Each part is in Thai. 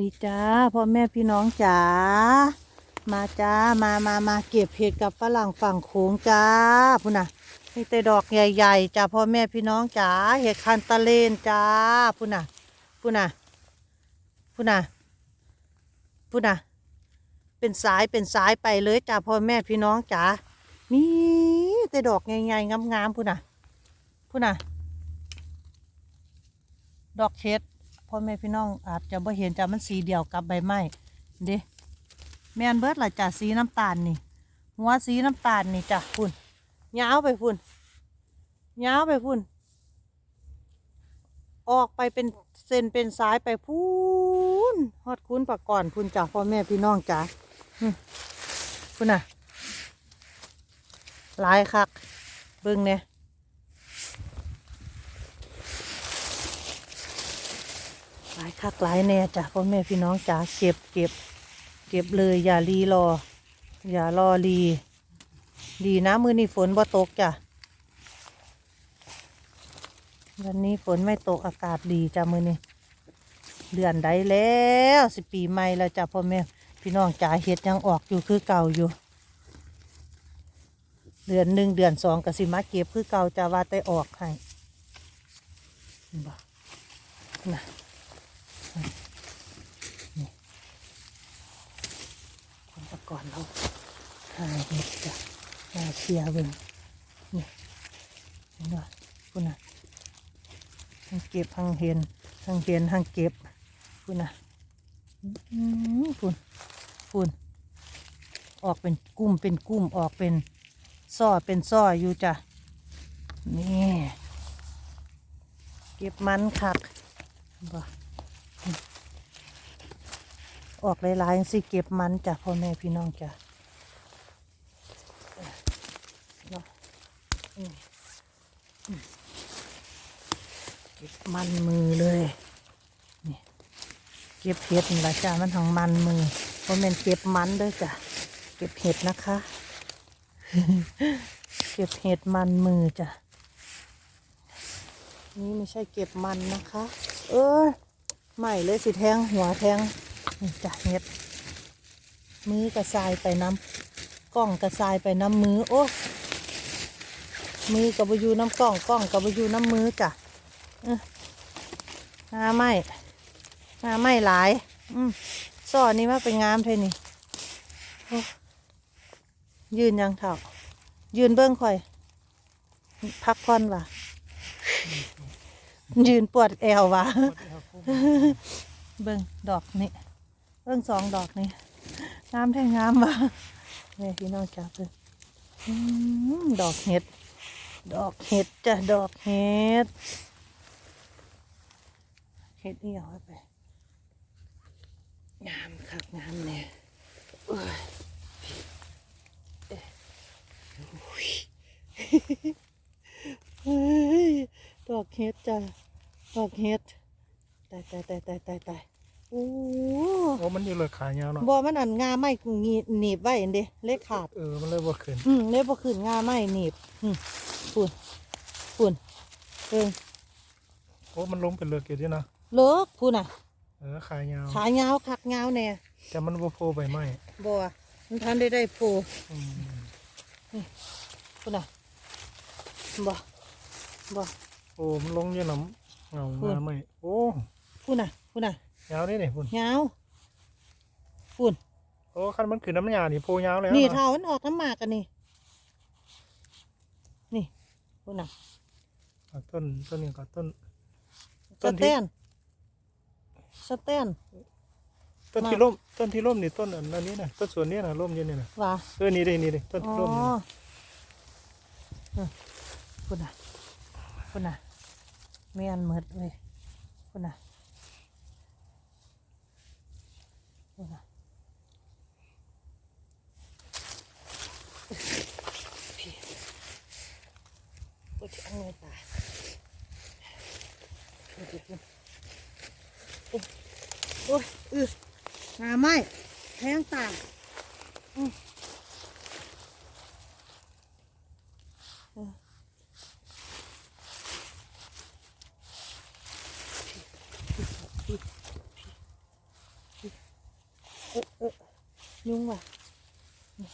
ดีจ้าพ่อแม่พี่น้องจ๋ามาจ้ามามามาเก็บเห็ดกับฝรั่งฝั่งโขงจ้าพุ่นน่ะนี่แต่ดอกใหญ่ๆจ้าพ่อแม่พี่น้องจ๋าเห็ดคันตะเลนจ้าพุ่นน่ะพุ่นน่ะพุ่นน่ะพุ่นน่ะเป็นสายเป็นสายไปเลยจ้าพ่อแม่พี่น้องจ๋ามีแต่ดอกใหญ่ๆงามๆพุ่นน่ะพุ่นน่ะดอกเช็ด พ่อแม่พี่น้องอาจจะบ่เห็นจ้ะมันสีเดียวกับใบไม้เด้แมนเบิร์ดล่ะจ้ะสีน้ำตาลนี่ หัวสีน้ำตาลนี่จ้ะพุ่นยาวไปพุ่นยาวไปพุ่น ออกไปเป็นเส้นเป็นสายไปพุ่นฮอดคุ้นปะก่อนพุ่นจ้ะพ่อแม่พี่น้องจ้ะพุ่นน่ะหลายคักเบิ่งเนี่ย หลายคักหลายแน่จ้ะพ่อแม่พี่น้องจ๋าเก็บเก็บ เก็บเลย อย่ารีรอ อย่ารอรี ดีนะมือนี้ฝนบ่ตกจ้ะวันนี้ฝนไม่ตกอากาศดีจ้ะมือนี้เดือนใดแล้วสิปีใหม่แล้วจ้ะพ่อแม่พี่น้องจ๋าเห็ดยังออกอยู่คือเก่าอยู่ เดือนหนึ่งเดือนสองก็สิมาเก็บคือเก่าจ้ะว่าแต่ออกให้บ่นะ คนตะก่อนเรา หาเห็ดจ้ะหาเชียร์เบิ่งนี่เห็นว่าคุณน่ะทั้งเก็บทั้งเห็นทั้งเห็นทั้งเก็บคุณน่ะอืมคุณคุณออกเป็นกุ้มเป็นกุ้มออกเป็นซ้อเป็นซ้ออยู่จ้ะนี่เก็บมันคักบ่ออกหลายๆสิเก็บมันจากพ่อแม่พี่น้องจ้ะเนาะอืมอืม เก็บมันมือเลยนี่เก็บเห็ดนี่ละจ้ะมันของมันมือเพราะม่นเก็บมันด้วยจ้ะเก็บเห็ดนะคะ เก็บเห็ดมันมือจ้ะนี่ไม่ใช่เก็บมันนะคะ เอ้ยไม่เลยสิแทงหัวแทงนี่จ้ะเฮ็ดมือกระซายไปน้ำกล้องกระซายไปน้ำมือ โอ้ มือกับบอยูน้ำกล้องกล้องกับบอยูน้ำมือจ้ะเอ้อหาไม่หาไม่หลาย อืมซ่อนี่มาเป็นงามเท่นี่ยืนยังเถ่า ยืนเบิ้องคอย พักผ่อนว่ะ ยืนปวดแอวว่ะ เบิ่งดอกนี่ เบิ่งสองดอกนี่งามแท้งามว่ะแม่พี่น้องจ้าเบิ่อดอกเห็ด ดอกเห็ดจ้ะดอกเห็ด เห็ดนี่เอาไว้ไป งามคักงามเนี่ยโอ้ยดอกเห็ดจ้ะดอกเห็ดตายตายตายตายตาย โอ้โอ้มันอยู่เลยขายาวเนาะบ่มันอันงาไม่งีหนีบไว้อันเด้เล็กขาด เออ มันเลยบ่ขึ้น อืมเล็กบ่ขึ้นงาไม่หนีบ อืมปุ่นปุ่นเองโอ้มันลงเป็นเลือกอยู่ที่นะเลิกพูนน่ะ เออขายาวขายาวคักยาวแน่แต่มันบ่โผล่ใบไม้บ่อะมันทันได้ได้โพอืมพูนน่ะบ่บ่โอ้มันลงอยู่น้ำเงาพุ่นงาไม้โอ้พูนน่ะพูนน่ะ ยาวนี่นี่พุ่นยาวพูนโอ้คันมันขึ้นน้ำยานี่โผล่ยาวแล้วนี่เนาะเท่ามันออกน้ำหมากกันนี่นี่พูนน่ะอะต้นต้นนี้ก็ต้นสต้นแตที่นสแตนต้นที่มาร่มต้นที่ร่มนี่ต้นอันอันนี้นะต้นสวนนี้นะร่มอยู่นี่นะว่าเออนี่เลยนี่เลยต้นอ๋อที่ร่มนี่อืมคุณน่ะคุณน่ะไม่อันเหมิดเลยคุณน่ะคุณน่ะ พี่กูจะเอาเงินตายโอ้ยอือหาไม้แทงตาอือ พ เออเออยุงว่ะนี่นี่เอาผักเอาเลยเอาเลยเออเออเออเอ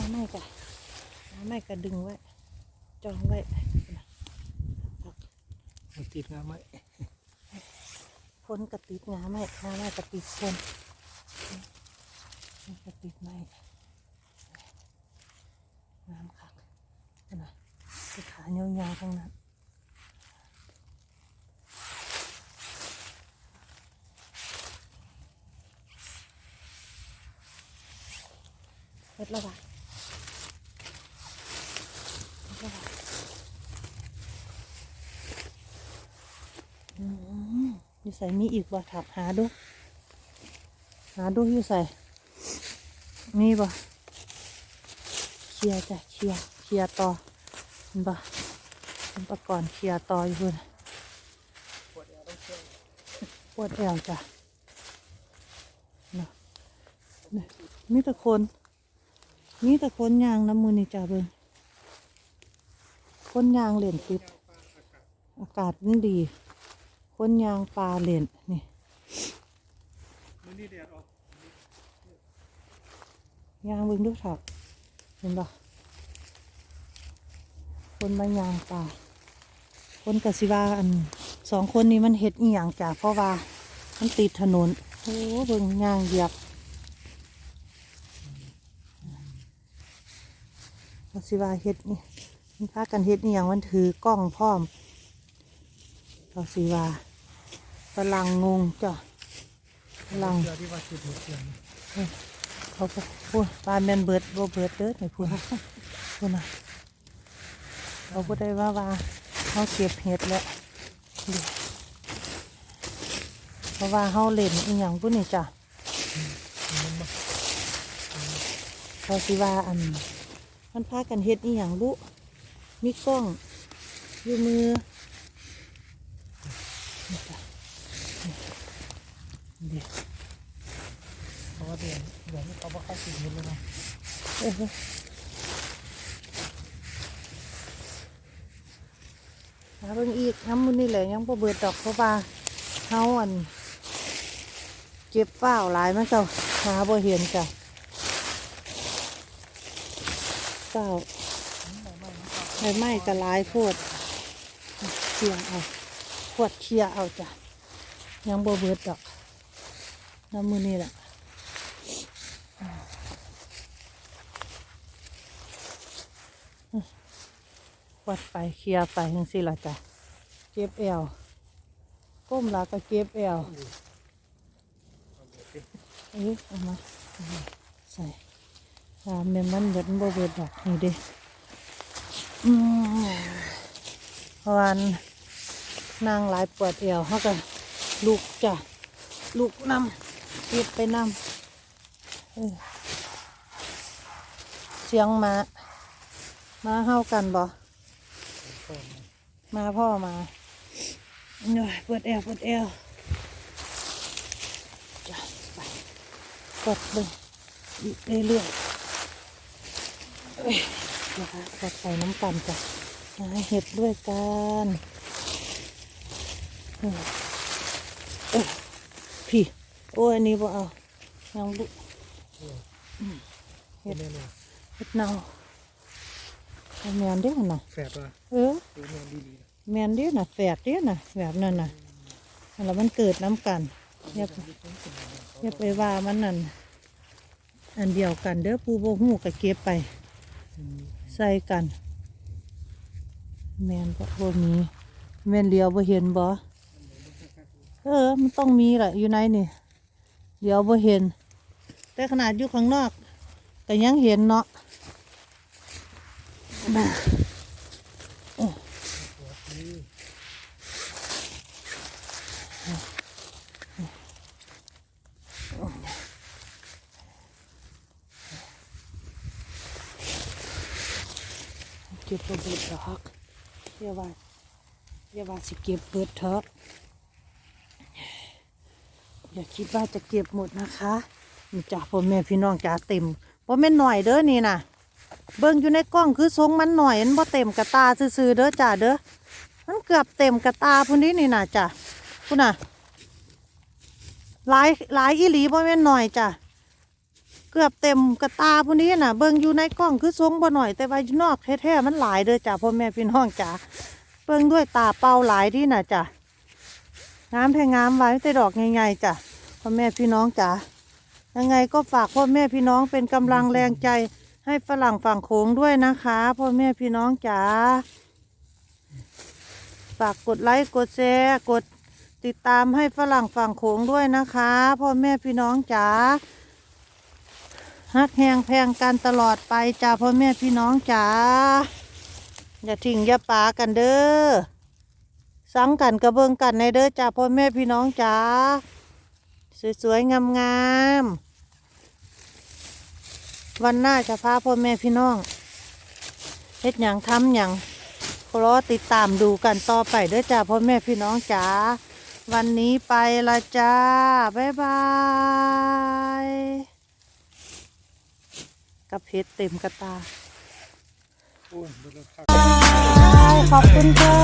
าไม่กะเอาไม่กะดึงไว้ จองไว้ติดงาไหม พ้นกระติดงาไม่งาไม่กระติดพ้นกระติดไม่งามคักนั่นนะที่ขายาวๆทั้งนั้นเฮ็ดแล้วว่ะเฮ็ดแล้วว่ะมอยู่ ใส่มีอีกบ่ถับหาดู หาดูอยู่ใส่มีบ่เคลียจ้ะเคลียเคลียต่อเห็นบ่เป็นประกอบเคลียต่ออยู่พุ่นปวดแอวต้องเชื่อปวดแอวจ้ะนะมีแต่คน มีแต่คนยางน้ำมือนี่จ้ะเบิ่งคนยางเหรียญติด อากาศมันดี คนยางปลาเหรียญนี่มือนี่แดดออกยางเบิ่งดูถอะเห็นบ่คนมายางป่าคนกสิวาอันสองคนนี้มันเห็ดอีหยังจ้ะเพราะว่ามันติดถนนโอ้เบิ่งยางเหยียบกสิวาเห็ดนี่มันพากันเห็ดอีหยังมันถือกล้องพร้อม กสิว่าฝรั่งงงจ้ะฝรั่งเชื่อที่ว่าติดหัวเสียงเขาก็พูดปลาแมนเบิดบ่เบิดเด้อไม่พูดพูดนะเขาก็ได้ว่าว่าเขาเก็บเห็ดแล้วเพราะว่าเขาเล่นอีหยังพุ่นนี่จ้ะเขาสิว่าอันมันพากันเฮ็ดอีหยังบุมีกล้องอยู่มือนี่จ้ะนี่เดี๋ยว เพราะว่าเดือนเดือนนี้เขาบอกเขาติดเงินเลยนะเออหเบิ่งอีกน้ำมันนี่แหละยังบ่เบิดดอกเพราะว่าเฮาอัน เก็บฝ้าหลายมันก็หาบ่เห็นจ้ะฝ้าวใบไม้ก็หลายโพดเคียร์เอาพวดเคียเอาจ้ะยังบ่เบิดดอกน้ำมือนี่แหละ ควัดไปเคลียร์ไปจังสิละจ้ะเก็บแอวก้มหลาก็เก็บแอวเอ้ยเอามาใส่ตามแม่นมันเบิดบ่เบิดดอกนี่เด้อืมวันนางหลายปวดแอวเขาก็ลูกจ้ะลูกนำเก็บไปนำเออเสียงมา มาเฮากันบ่ มาพ่อมาหน่อยเปิดแอลเปิดแอลจ้ะไปกดเลยเรื่อยๆเอ้ยนะคะกดไปน้ำกันจ้ะหาเห็ดด้วยกันเออพี่ โอ้ยอันนี้บ่เอายังบุเห็ดเห็ดเน่าเอา แมนเด้อน่ะแฝดว่ะเออดูแมนดีๆนะแมนเด้อน่ะแฝดเด้อน่ะแบบนั้นน่ะแล้วมันเกิดน้ำกันอย่าไปอย่าไปว่ามันนั่นอันเดียวกันเด้อปูโบหูก็เก็บไปอืมใส่กัน แมนก็บ่มีแมนเลียวบ่เห็นบ่เออ มันต้องมีแหละอยู่ในนี่เดี๋ยวบ่เห็น แต่ขนาดอยู่ข้างนอกก็ยังเห็นเนาะ น่ะหัวดีเก็บบ่เบิดดอกอย่าว่าอย่าว่าสิเก็บเบิดเถอะอย่าคิดว่าจะเก็บหมดนะคะจ้าพ่อแม่พี่น้องจ้าเต็มพ่อแม่นหน่อยเด้อนี่นะ เบิ่งอยู่ในกล้องคือทรงมันหน่อยมันบ่เต็มกระตาซื่อๆเด้อจ้าเด้อมันเกือบเต็มกระตาพุ่นนี้นี่น่ะจ้าพุ่นน่ะหลายหลายอีหลีพ่แม่นหน่อยจ้าเกือบเต็มกระตาพุ่นนี้น่ะเบิ่งอยู่ในกล้องคือทรงบ่หน่อยแต่ว่าอยู่นอกแท้ๆมันหลายเด้อจ้าพ่อแม่พี่น้องจ้าเบิ่งด้วยตาเปล่าหลายดีน่ะจ้างามแพงงามไว้แต่ดอกใหญ่ๆจ้ะพ่อแม่พี่น้องจ๋ายังไงก็ฝากพ่อแม่พี่น้องเป็นกำลังแรงใจ ให้ฝรั่งฝั่งโขงด้วยนะคะพ่อแม่พี่น้องจ๋าฝากกดไลค์กดแชร์กดติดตามให้ฝรั่งฝั่งโขงด้วยนะคะพ่อแม่พี่น้องจ๋าฮักแหงแพงกันตลอดไปจ้าพ่อแม่พี่น้องจ๋าอย่าทิ้งอย่าปากันเด้อสังกันกระเบิงกันในเด้อจ้าพ่อแม่พี่น้องจ้าสวยๆงามๆ วันหน้าจะพาพ่อแม่พี่น้องเฮ็ดอยังทำอยังรอติดตามดูกันต่อไปด้วยจ้าพ่อแม่พี่น้องจ๋าวันนี้ไปละจ้า บ๊ายบายกระเพชรเต็มกระตา ขอบคุณค่ะ